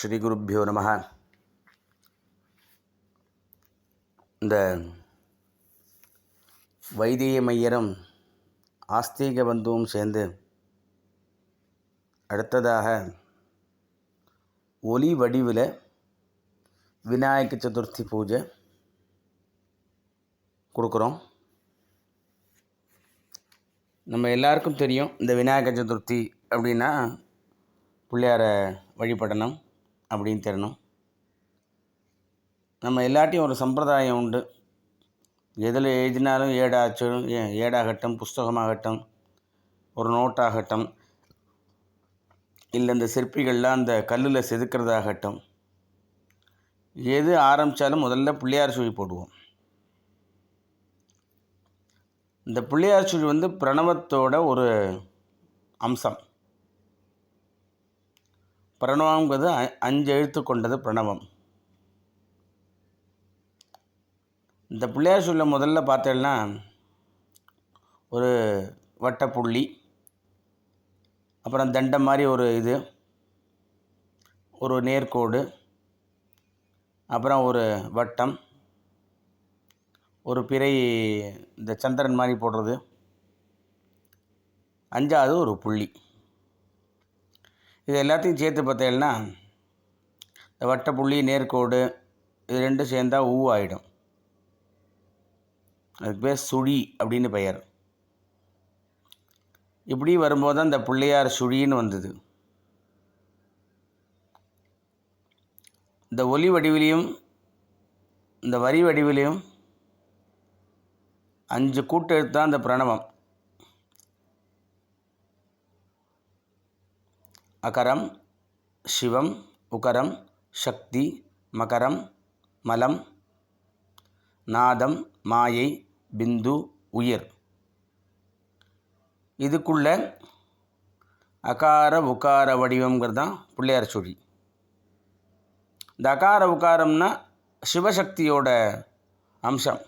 ஸ்ரீ குருப்பியோ நம. இந்த வைத்திய மையரும் ஆஸ்தீக பந்துவும் சேர்ந்து அடுத்ததாக ஒலி வடிவில் விநாயக சதுர்த்தி பூஜை கொடுக்குறோம். நம்ம எல்லாருக்கும் தெரியும் இந்த விநாயக சதுர்த்தி அப்படின்னா பிள்ளையாரை வழிபடணும். அப்படின்னு தெரியணும் நம்ம எல்லாட்டையும் ஒரு சம்பிரதாயம் உண்டு. எதில் எழுதினாலும் ஏடாச்சும் ஏ- ஏடாகட்டும் புஸ்தகமாகட்டும் ஒரு நோட்டாகட்டும் இல்லை இந்த சிற்பிகள்லாம் அந்த கல்லில் செதுக்கிறதாகட்டும் எது ஆரம்பித்தாலும் முதல்ல பிள்ளையார் சுழி போடுவோம். இந்த பிள்ளையார் சுழி வந்து பிரணவத்தோட ஒரு அம்சம். பிரணவங்கிறது அஞ்சு எழுத்து கொண்டது பிரணவம். இந்த பிள்ளையார் சொல்ல முதல்ல பார்த்தேன்னா ஒரு வட்டப்புள்ளி அப்புறம் தண்டம் மாதிரி ஒரு இது ஒரு நேர்கோடு அப்புறம் ஒரு வட்டம் ஒரு பிறை இந்த சந்திரன் மாதிரி போடுறது. அஞ்சாவது ஒரு புள்ளி. இது எல்லாத்தையும் சேர்த்து பார்த்தீங்கன்னா இந்த வட்டப்புள்ளி நேர்கோடு இது ரெண்டும் சேர்ந்தா ஊ ஆகிடும் அதுக்கு பேர் சுழி அப்படின்னு பெயர். இப்படி வரும்போது தான் இந்த பிள்ளையார் சுழின்னு வந்தது. இந்த ஒலி வடிவிலையும் இந்த வரி வடிவிலையும் அஞ்சு கூட்டெழுத்து தான் இந்த பிரணவம். அகரம் சிவம் உகரம் சக்தி மகரம் மலம் நாதம் மாயை பிந்து உயிர். இதுக்குள்ள அகார உகார வடிவங்கிறது தான் பிள்ளையார் சுழி. இந்த அகார உகாரம்னா சிவசக்தியோட அம்சம்.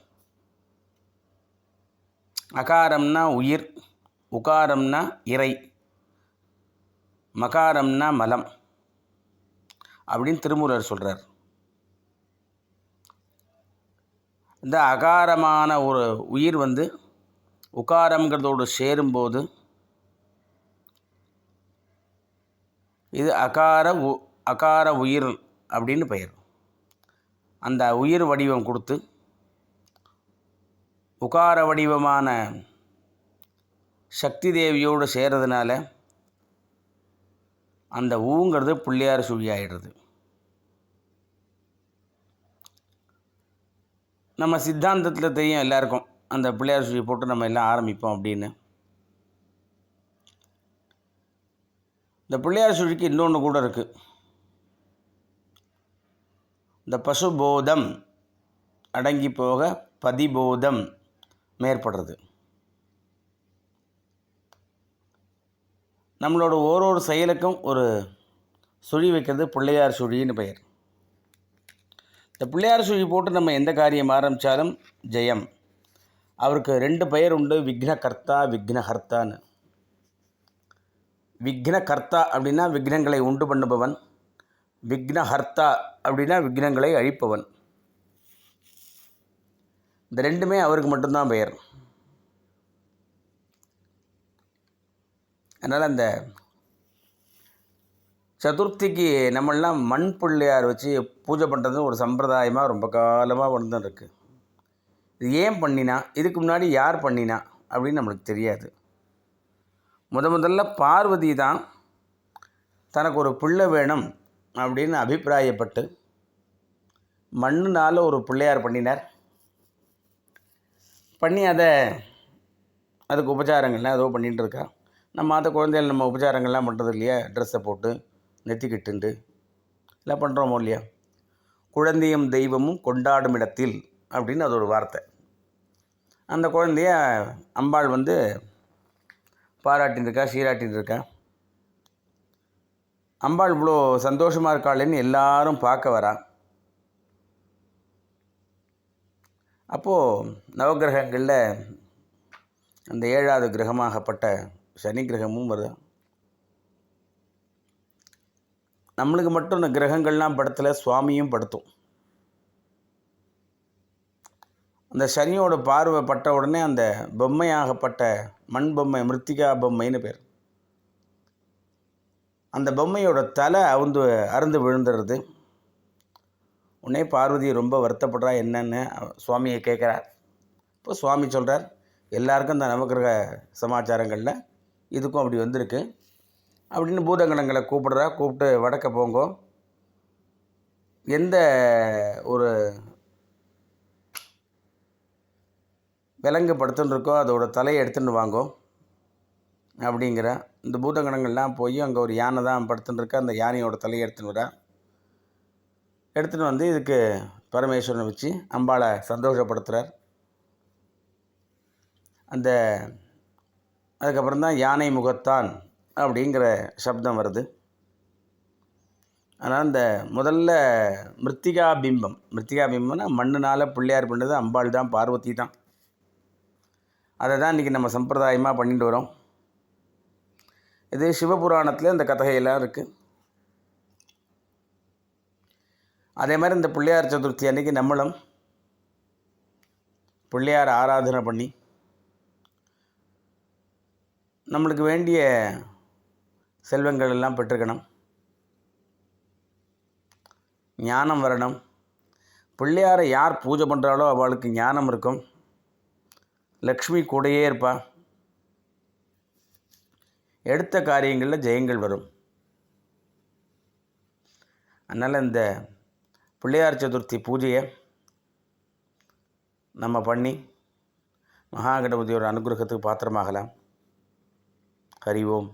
அகாரம்னா உயிர் உகாரம்னா இறை. மகாரம்னா மலம் அப்படின்னு திருமூலர் சொல்கிறார் இந்த அகாரமான ஒரு உயிர் வந்து உகாரங்கிறதோடு சேரும்போது இது அகார உ அகார உயிர் அப்படின்னு பெயர். அந்த உயிர் வடிவம் கொடுத்து உகார வடிவமான சக்தி தேவியோடு சேர்றதுனால அந்த ஊங்கிறது பிள்ளையார் சுழி ஆகிடுறது நம்ம சித்தாந்தத்தில் தெரியும் எல்லாருக்கும் அந்த பிள்ளையார் சுழி போட்டு நம்ம எல்லாம் ஆரம்பிப்போம் அப்படின்னு. இந்த பிள்ளையார் சுழிக்கு இன்னொன்று கூட இருக்குது இந்த பசுபோதம் அடங்கி போக பதிபோதம் மேற்படுறது. நம்மளோட ஓரொரு செயலுக்கும் ஒரு சுழி வைக்கிறது பிள்ளையார் சுழின்னு பெயர். இந்த பிள்ளையார் சுழி போட்டு நம்ம எந்த காரியம் ஆரம்பித்தாலும் ஜெயம். அவருக்கு ரெண்டு பெயர் உண்டு விக்னகர்த்தா விக்னஹர்த்தான்னு. விக்னகர்த்தா அப்படின்னா விக்னங்களை உண்டு பண்ணுபவன். விக்னஹர்த்தா அப்படின்னா விக்னங்களை அழிப்பவன். இந்த ரெண்டுமே அவருக்கு மட்டும்தான் பெயர். அதனால் அந்த சதுர்த்திக்கு நம்மளாம் மண் பிள்ளையார் வச்சு பூஜை பண்ணுறது ஒரு சம்பிரதாயமாக ரொம்ப காலமாக வந்து இருக்குது இது ஏன் பண்ணினா? இதுக்கு முன்னாடி யார் பண்ணினா? அப்படின்னு நம்மளுக்கு தெரியாது. முத முதல்ல பார்வதி தான் தனக்கு ஒரு பிள்ளை வேணும் அப்படின்னு அபிப்பிராயப்பட்டு மண்ணுனால் ஒரு பிள்ளையார் பண்ணினார். பண்ணி அதை அதுக்கு உபச்சாரங்கள்லாம் ஏதோ பண்ணிகிட்டு இருக்கா. நம்ம மற்ற குழந்தைகள் நம்ம உபச்சாரங்கள்லாம் பண்ணுறது இல்லையா? ட்ரெஸ்ஸை போட்டு நெத்திக்கிட்டுண்டு எல்லாம் பண்ணுறோமோ இல்லையா? குழந்தையும் தெய்வமும் கொண்டாடும் இடத்தில் அப்படின்னு அது ஒரு வார்த்தை. அந்த குழந்தைய அம்பாள் வந்து பாராட்டின்னு இருக்கா சீராட்டின்னு இருக்கா அம்பாள் இவ்வளோ சந்தோஷமாக இருக்காளேன்னு எல்லாரும் பார்க்க வரா. அப்போது நவக்கிரகங்களில் அந்த ஏழாவது கிரகமாகப்பட்ட சனி கிரகமும் வருது? நம்மளுக்கு மட்டும் இந்த கிரகங்கள்லாம் படத்தில் சுவாமியும் படுத்தும். அந்த சனியோட பார்வை பட்ட உடனே அந்த பொம்மையாகப்பட்ட மண் பொம்மை மிருத்திகா பொம்மைன்னு பேர். அந்த பொம்மையோட தலை அவுந்து அறுந்து விழுந்துடுறது உடனே பார்வதி ரொம்ப வருத்தப்படுறா என்னன்னு சுவாமியை கேட்குறார். இப்போ சுவாமி சொல்கிறார் எல்லாருக்கும் இந்த நவகிரக சமாச்சாரங்களில் இதுக்கும் அப்படி வந்திருக்கு. அப்படின்னு பூதகணங்களை கூப்பிடுறா கூப்பிட்டு வடக்க போங்கோ. எந்த ஒரு விலங்கு படுத்துன்னு இருக்கோ அதோட தலையை எடுத்துன்னு வாங்கோ அப்படிங்கிற இந்த பூதகணங்கள்லாம் போய் அங்கே ஒரு யானை தான் படுத்துன்னு இருக்கா அந்த யானையோட தலையை எடுத்துன்னு வரா. எடுத்துன்னு வந்து இதுக்கு பரமேஸ்வரனை வச்சு அம்பாளை சந்தோஷப்படுத்துகிறார் அந்த அதுக்கப்புறம் தான் யானை முகத்தான் அப்படிங்கிற சப்தம் வருது. ஆனால் இந்த முதல்ல மிருத்திகா பிம்பம் மிருத்திகா பிம்பம்னா மண்ணுனால் பிள்ளையார் பண்ணது அம்பாள் தான் பார்வதி தான் அதை தான் இன்றைக்கி நம்ம சம்பிரதாயமாக பண்ணிட்டு வரோம். இது சிவபுராணத்தில் இந்த கதகையெல்லாம் இருக்குது அதே மாதிரி இந்த பிள்ளையார் சதுர்த்தி அன்றைக்கி நம்மளும் பிள்ளையார் ஆராதனை பண்ணி நம்மளுக்கு வேண்டிய செல்வங்கள் எல்லாம் பெற்றுக்கணும் ஞானம் வரணும். பிள்ளையாரை யார் பூஜை பண்ணுறாளோ அவளுக்கு ஞானம் இருக்கும். லக்ஷ்மி கூடையே இருப்பா. எடுத்த காரியங்களில் ஜெயங்கள் வரும். அதனால் இந்த பிள்ளையார் சதுர்த்தி பூஜையை நம்ம பண்ணி மகாகணபதியோட அனுகிரகத்துக்கு பாத்திரமாகலாம். ஹரி ஓம்